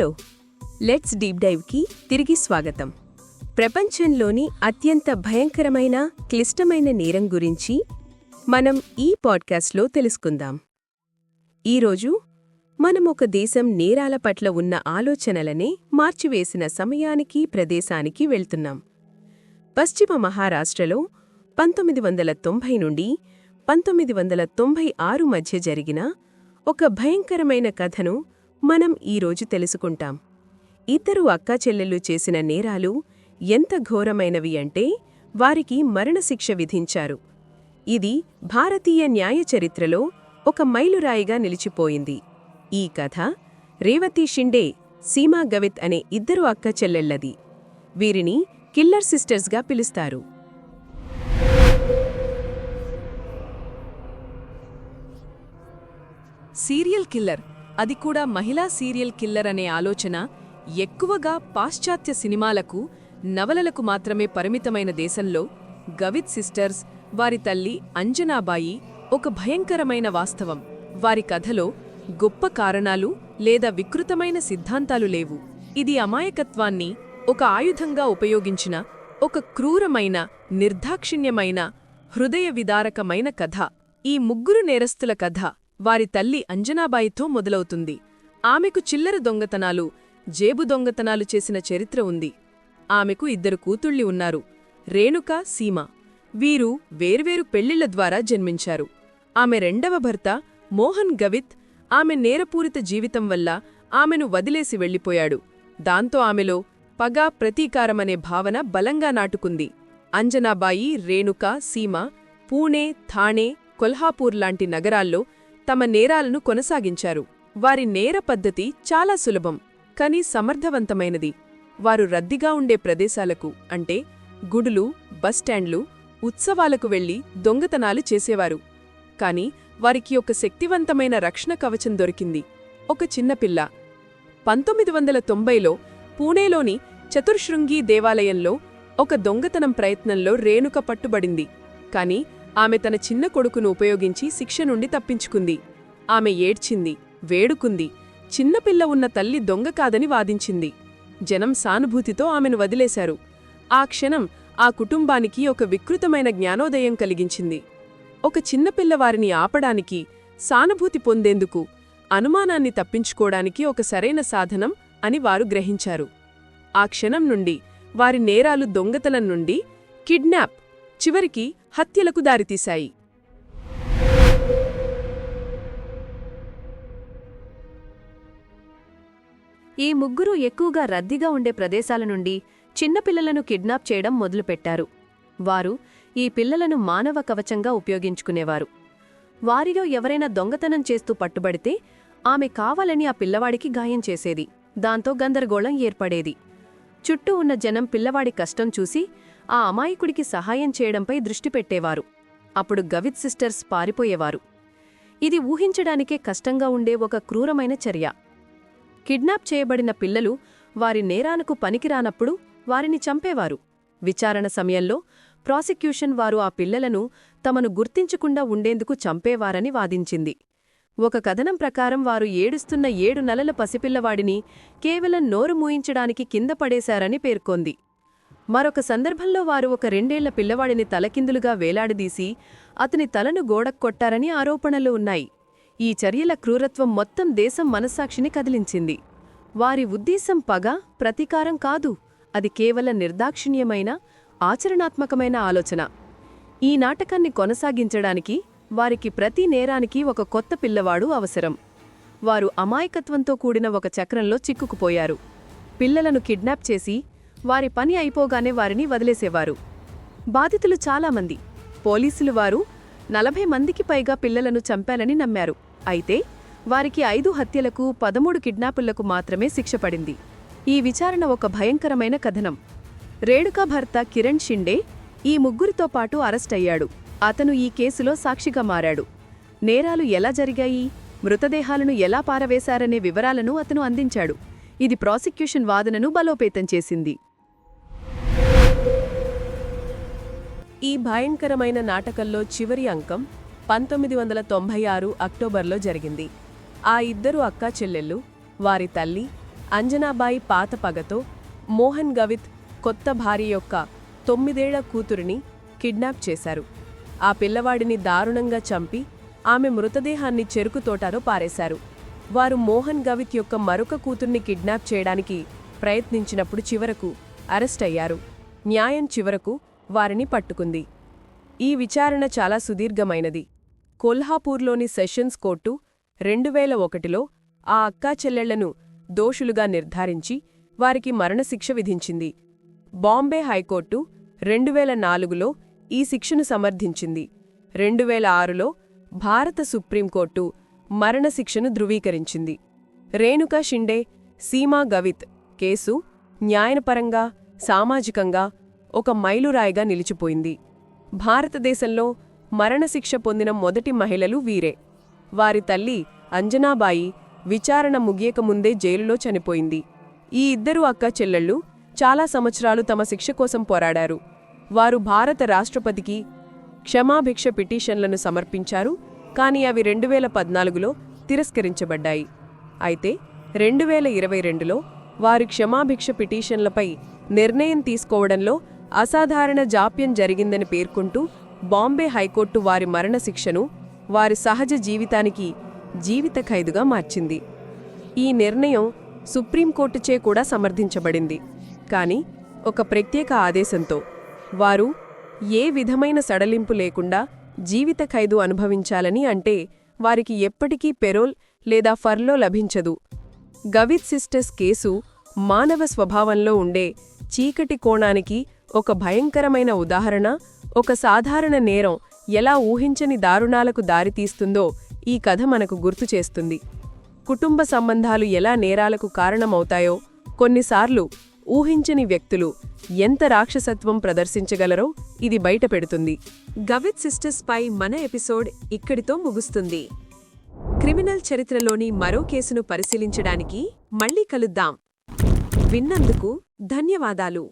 Hello let's deep డైవ్కి తిరిగి స్వాగతం. ప్రపంచంలోని అత్యంత భయంకరమైన క్లిష్టమైన నేరం గురించి మనం ఈ పాడ్కాస్ట్లో తెలుసుకుందాం. ఈరోజు మనం ఒక దేశం నేరాల పట్ల ఉన్న ఆలోచనలనే మార్చివేసిన సమయానికి ప్రదేశానికి వెళ్తున్నాం. పశ్చిమ మహారాష్ట్రలో పంతొమ్మిది వందల తొంభై నుండి పంతొమ్మిది వందల తొంభై ఆరు మధ్య జరిగిన ఒక భయంకరమైన కథను మనం ఈరోజు తెలుసుకుంటాం. ఇద్దరు అక్కాచెల్లెళ్ళు చేసిన నేరాలు ఎంత ఘోరమైనవి అంటే వారికి మరణశిక్ష విధించారు. ఇది భారతీయ న్యాయ చరిత్రలో ఒక మైలురాయిగా నిలిచిపోయింది. ఈ కథ రేవతి షిండే సీమా గవిత్ అనే ఇద్దరు అక్కచెల్లెళ్ళది వీరిని కిల్లర్ సిస్టర్స్గా పిలుస్తారు. సీరియల్ కిల్లర్ అది కూడా మహిళా సీరియల్ కిల్లర్ అనే ఆలోచన ఎక్కువగా పాశ్చాత్య సినిమాలకు నవలలకు మాత్రమే పరిమితమైన దేశంలో గవిత్ సిస్టర్స్ వారి తల్లి అంజనాబాయి ఒక భయంకరమైన వాస్తవం. వారి కథలో గొప్ప కారణాలు లేదా వికృతమైన సిద్ధాంతాలు లేవు. ఇది అమాయకత్వాన్ని ఒక ఆయుధంగా ఉపయోగించిన ఒక క్రూరమైన నిర్దాక్షిణ్యమైన హృదయ విదారకమైన కథ. ఈ ముగ్గురు నేరస్తుల కథ వారి తల్లి అంజనాబాయితో మొదలవుతుంది. ఆమెకు చిల్లర దొంగతనాలు జేబు దొంగతనాలు చేసిన చరిత్ర ఉంది. ఆమెకు ఇద్దరు కూతుళ్ళి ఉన్నారు రేణుక సీమ. వీరు వేర్వేరు పెళ్ళిళ్ళ ద్వారా జన్మించారు. ఆమె రెండవ భర్త మోహన్ గవిత్ ఆమె నేరపూరిత జీవితం వల్ల ఆమెను వదిలేసి వెళ్ళిపోయాడు. దాంతో ఆమెలో పగ ప్రతీకారమనే భావన బలంగా నాటుకుంది. అంజనాబాయి రేణుక సీమ పూణే థాణే కొల్హాపూర్ లాంటి నగరాల్లో తమ నేరాలను కొనసాగించారు. వారి నేర పద్ధతి చాలా సులభం కానీ సమర్థవంతమైనది. వారు రద్దీగా ఉండే ప్రదేశాలకు అంటే గుడులు బస్టాండ్లు ఉత్సవాలకు వెళ్ళి దొంగతనాలు చేసేవారు. కాని వారికి ఒక శక్తివంతమైన రక్షణ కవచం దొరికింది. ఒక చిన్నపిల్ల పంతొమ్మిది వందల తొంభైలో పూణేలోని చతుర్శృంగి దేవాలయంలో ఒక దొంగతనం ప్రయత్నంలో రేణుక పట్టుబడింది. కాని ఆమె తన చిన్న కొడుకును ఉపయోగించి శిక్ష నుండి తప్పించుకుంది. ఆమె ఏడ్చింది వేడుకుంది. చిన్నపిల్ల ఉన్న తల్లి దొంగ కాదని వాదించింది. జనం సానుభూతితో ఆమెను వదిలేశారు. ఆ క్షణం ఆ కుటుంబానికి ఒక వికృతమైన జ్ఞానోదయం కలిగించింది. ఒక చిన్నపిల్లవారిని ఆపడానికి సానుభూతి పొందేందుకు అనుమానాన్ని తప్పించుకోడానికి ఒక సరైన సాధనం అని వారు గ్రహించారు. ఆ క్షణం నుండి వారి నేరాలు దొంగతనం నుండి కిడ్నాప్ చివరికి హత్యలకు దారితీశాయి. ఈ ముగ్గురు ఎక్కువగా రద్దీగా ఉండే ప్రదేశాల నుండి చిన్నపిల్లలను కిడ్నాప్ చేయడం మొదలుపెట్టారు. వారు ఈ పిల్లలను మానవ కవచంగా ఉపయోగించుకునేవారు. వారిలో ఎవరైనా దొంగతనం చేస్తూ పట్టుబడితే ఆమె కావాలని ఆ పిల్లవాడికి గాయం చేసేది. దాంతో గందరగోళం ఏర్పడేది. చుట్టూ ఉన్న జనం పిల్లవాడి కష్టం చూసి ఆ అమాయకుడికి సహాయం చేయడంపై దృష్టి పెట్టేవారు. అప్పుడు గవిత్ సిస్టర్స్ పారిపోయేవారు. ఇది ఊహించడానికే కష్టంగా ఉండే ఒక క్రూరమైన చర్య. కిడ్నాప్ చేయబడిన పిల్లలు వారి నేరానికి పనికిరానప్పుడు వారిని చంపేవారు. విచారణ సమయంలో ప్రాసిక్యూషన్ వారు ఆ పిల్లలను తమను గుర్తించకుండా ఉండేందుకు చంపేవారని వాదించింది. ఒక కథనం ప్రకారం వారు ఏడుస్తున్న ఏడు నెలల పసిపిల్లవాడిని కేవలం నోరు మూయించడానికి కింద పడేశారని పేర్కొంది. మరొక సందర్భంలో వారు ఒక రెండేళ్ళ పిల్లవాడిని తలకిందులుగా వేలాడదీసి అతని తలను గోడక్కొట్టారని ఆరోపణలు ఉన్నాయి. ఈ చర్యల క్రూరత్వం మొత్తం దేశం మనస్సాక్షిని కదిలించింది. వారి ఉద్దేశం పగ ప్రతీకారం కాదు. అది కేవలం నిర్దాక్షిణ్యమైన ఆచరణాత్మకమైన ఆలోచన. ఈ నాటకాన్ని కొనసాగించడానికి వారికి ప్రతి నేరానికి ఒక కొత్త పిల్లవాడు అవసరం. వారు అమాయకత్వంతో కూడిన ఒక చక్రంలో చిక్కుకుపోయారు. పిల్లలను కిడ్నాప్ చేసి వారి పని అయిపోగానే వారిని వదిలేసేవారు. బాధితులు చాలామంది. పోలీసులు వారు నలభై మందికి పైగా పిల్లలను చంపాలని నమ్మారు. అయితే వారికి ఐదు హత్యలకు పదమూడు కిడ్నాపులకు మాత్రమే శిక్ష పడింది. ఈ విచారణ ఒక భయంకరమైన కథనం. రేణుకా భర్త కిరణ్ షిండే ఈ ముగ్గురితో పాటు అరెస్ట్ అయ్యాడు. అతను ఈ కేసులో సాక్షిగా మారాడు. నేరాలు ఎలా జరిగాయి? మృతదేహాలను ఎలా పారవేశారనే వివరాలను అతను అందించాడు. ఇది ప్రాసిక్యూషన్ వాదనను బలోపేతం చేసింది. ఈ భయంకరమైన నాటకంలో చివరి అంకం పంతొమ్మిది వందల తొంభై ఆరు అక్టోబర్లో జరిగింది. ఆ ఇద్దరు అక్కా చెల్లెళ్ళు వారి తల్లి అంజనాబాయి పాత పగతో మోహన్ గవిత్ కొత్త భార్య యొక్క తొమ్మిదేళ్ళ కూతురిని కిడ్నాప్ చేశారు. ఆ పిల్లవాడిని దారుణంగా చంపి ఆమె మృతదేహాన్ని చెరుకు తోటలో పారేశారు. వారు మోహన్ గవిత్ యొక్క మరొక కూతుర్ని కిడ్నాప్ చేయడానికి ప్రయత్నించినప్పుడు చివరకు అరెస్ట్ అయ్యారు. న్యాయం చివరకు వారిని పట్టుకుంది. ఈ విచారణ చాలా సుదీర్ఘమైనది. కొల్హాపూర్లోని సెషన్స్ కోర్టు రెండువేల ఒకటిలో ఆ అక్కా చెల్లెళ్ళను దోషులుగా నిర్ధారించి వారికి మరణశిక్ష విధించింది. బాంబే హైకోర్టు రెండువేల నాలుగులో ఈ శిక్షను సమర్థించింది. రెండువేల ఆరులో భారత సుప్రీంకోర్టు మరణశిక్షను ధృవీకరించింది. రేణుకా షిండే సీమా గవిత్ కేసు న్యాయపరంగా సామాజికంగా ఒక మైలురాయిగా నిలిచిపోయింది. భారతదేశంలో మరణశిక్ష పొందిన మొదటి మహిళలు వీరే. వారి తల్లి అంజనాబాయి విచారణ ముగియకముందే జైలులో చనిపోయింది. ఈ ఇద్దరు అక్క చెల్లెళ్ళు చాలా సంవత్సరాలు తమ శిక్ష కోసం పోరాడారు. వారు భారత రాష్ట్రపతికి క్షమాభిక్ష పిటిషన్లను సమర్పించారు కానీ అవి రెండు వేల పద్నాలుగులో తిరస్కరించబడ్డాయి. అయితే రెండు వేల ఇరవై రెండులో వారి క్షమాభిక్ష పిటిషన్లపై నిర్ణయం తీసుకోవడంలో అసాధారణ జాప్యం జరిగిందని పేర్కొంటూ బాంబే హైకోర్టు వారి మరణశిక్షను వారి సహజ జీవితానికి జీవిత ఖైదుగా మార్చింది. ఈ నిర్ణయం సుప్రీంకోర్టుచే కూడా సమర్థించబడింది. కానీ ఒక ప్రత్యేక ఆదేశంతో వారు ఏ విధమైన సడలింపు లేకుండా జీవిత ఖైదు అనుభవించాలని అంటే వారికి ఎప్పటికీ పెరోల్ లేదా ఫర్లో లభించదు. గవిత్ సిస్టర్స్ కేసు మానవ స్వభావంలో ఉండే చీకటి కోణానికి ఒక భయంకరమైన ఉదాహరణ ఒక సాధారణ నేరం ఎలా ఊహించని దారుణాలకు దారితీస్తుందో ఈ కథ మనకు గుర్తు చేస్తుంది. కుటుంబ సంబంధాలు ఎలా నేరాలకు కారణమవుతాయో కొన్నిసార్లు ఊహించని వ్యక్తులు ఎంత రాక్షసత్వం ప్రదర్శించగలరో ఇది బయటపెడుతుంది గవిత్ సిస్టర్స్ పై మన ఎపిసోడ్ ఇక్కడితో ముగుస్తుంది. క్రిమినల్ చరిత్రలోని మరో కేసును పరిశీలించడానికి మళ్ళీ కలుద్దాం. విన్నందుకు ధన్యవాదాలు.